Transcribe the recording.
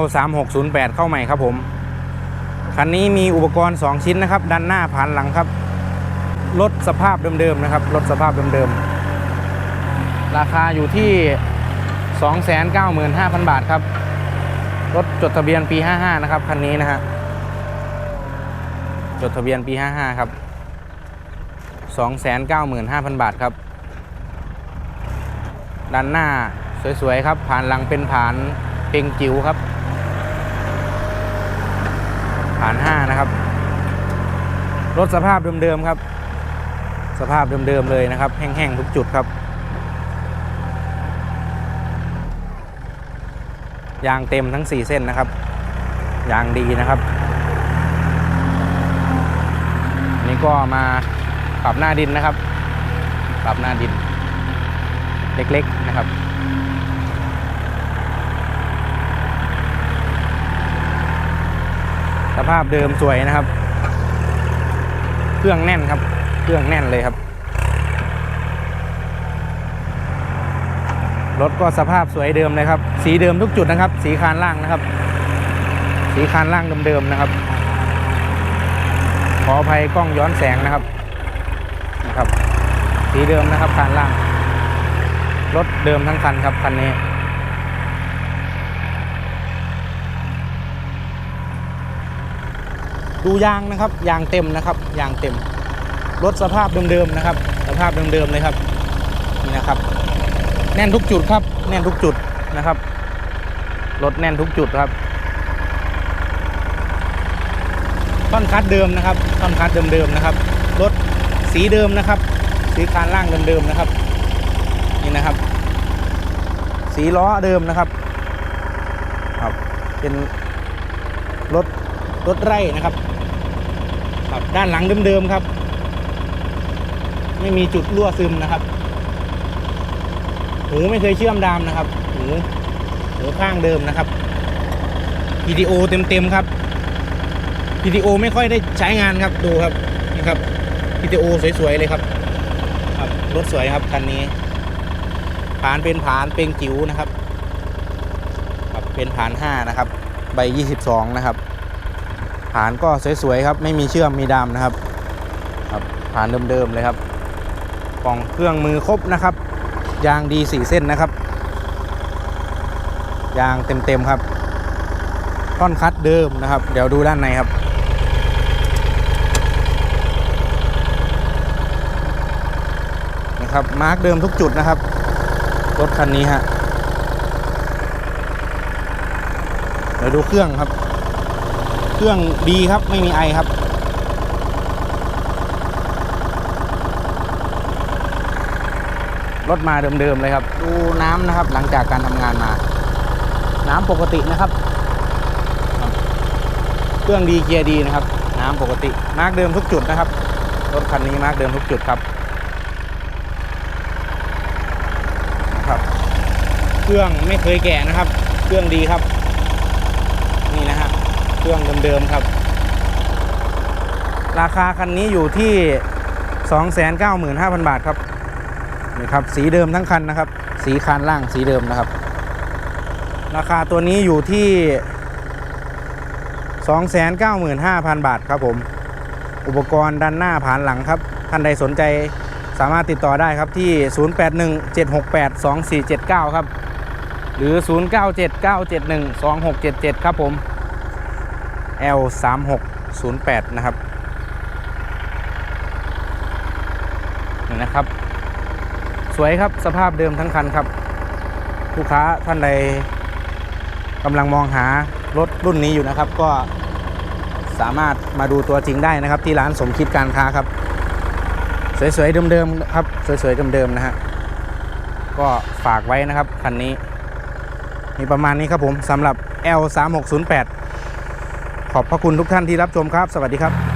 L 3 6 0 8 เข้าใหม่ครับผม คันนี้มีอุปกรณ์ 2 ชิ้นนะครับ ด้านหน้าผ่านหลังครับ รถสภาพเดิมๆนะครับ รถสภาพเดิมๆ ราคาอยู่ที่ 295,000 บาทครับ รถจดทะเบียนปี 55 นะครับ คันนี้นะฮะ จดทะเบียนปี 55 ครับ 295,000 บาทครับด้านหน้าสวยๆครับ ผ่านหลังเป็นผ่านเพลงจิ๋วครับ ผ่าน5นะครับ รถสภาพเดิมๆครับ สภาพเดิมๆเลยนะครับ แห้งๆทุกจุดครับ ยางเต็มทั้ง 4 เส้นนะครับ ยางดีนะครับนนี้ก็มาปรับหน้าดินนะครับ ปรับหน้าดิน เล็กๆนะครับ ภาพเดิมสวยนะครับ เครื่องแน่นครับ เครื่องแน่นเลยครับ รถก็สภาพสวยเดิมเลยครับ สีเดิมทุกจุดนะครับ สีคานล่างนะครับ สีคานล่างเดิมๆนะครับ ขออภัยกล้องย้อนแสงนะครับนะครับ สีเดิมนะครับคานล่าง รถเดิมทั้งคันครับคันนี้ ดูยางนะครับยางเต็มนะครับยางเต็มรถสภาพเดิมๆนะครับ สภาพเดิมๆเลยครับนี่นะครับ แน่นทุกจุดครับ แน่นทุกจุดนะครับรถแน่นทุกจุดครับท่อนคัดเดิมนะครับท่อนคัดเดิมๆนะครับรถสีเดิมนะครับ สีคานล่างเดิมๆนะครับนี่นะครับ สีล้อเดิมนะครับครับเป็นรถรถไร่นะครับครับ ด้านหลังเดิมๆครับ ไม่มีจุดรั่วซึมนะครับ หูไม่เคยเชื่อมดามนะครับ หูหูข้างเดิมนะครับ PTO เต็มๆครับ PTO ไม่ค่อยได้ใช้งานครับดูครับนี่ครับ PTO สวยๆเลยครับครับรถสวยครับคันนี้ผานเป็นผานเป็นจิ๋วนะครับครับเป็นผาน5นะครับ ใบ 22 นะครับ ผานก็สวยๆครับ ไม่มีเชื่อมมีดามนะครับครับผานเดิมๆเลยครับกล่องเครื่องมือครบนะครับ ยางดีสี่เส้นนะครับ ยางเต็มๆครับท่อนคัดเดิมนะครับ เดี๋ยวดูด้านในครับนะครับมาร์กเดิมทุกจุดนะครับรถคันนี้ฮะเดี๋ยวดูเครื่องครับ เครื่องดีครับไม่มีไอครับ รถมาเดิมๆเลยครับ ดูน้ำนะครับหลังจากการทำงานมา น้ำปกตินะครับ เครื่องดีเกียร์ดีนะครับ น้ำปกติมาร์กเดิมทุกจุดนะครับ รถคันนี้มาร์กเดิมทุกจุดครับนะครับ เครื่องไม่เคยแก่นะครับ เครื่องดีครับ เครื่องเดิมๆครับ ราคาคันนี้อยู่ที่ 295,000 บาทครับนี่ครับสีเดิมทั้งคันนะครับ สีคานล่างสีเดิมนะครับ ราคาตัวนี้อยู่ที่ 295,000 บาทครับผม อุปกรณ์ด้านหน้าผ่านหลังครับ ท่านใดสนใจสามารถติดต่อได้ครับที่ 0817682479 ครับ หรือ 0979712677 ครับผม L 3608นะครับนี่นะครับ สวยครับสภาพเดิมทั้งคันครับ ลูกค้าท่านใดกำลังมองหารถรุ่นนี้อยู่นะครับ ก็สามารถมาดูตัวจริงได้นะครับ ที่ร้านสมคิดการค้าครับ สวยๆเดิมๆครับสวยๆเดิมๆนะฮะก็ฝากไว้นะครับคันนี้ มีประมาณนี้ครับผมสำหรับ L 3 6 0 8 ขอบพระคุณทุกท่านที่รับชมครับ สวัสดีครับ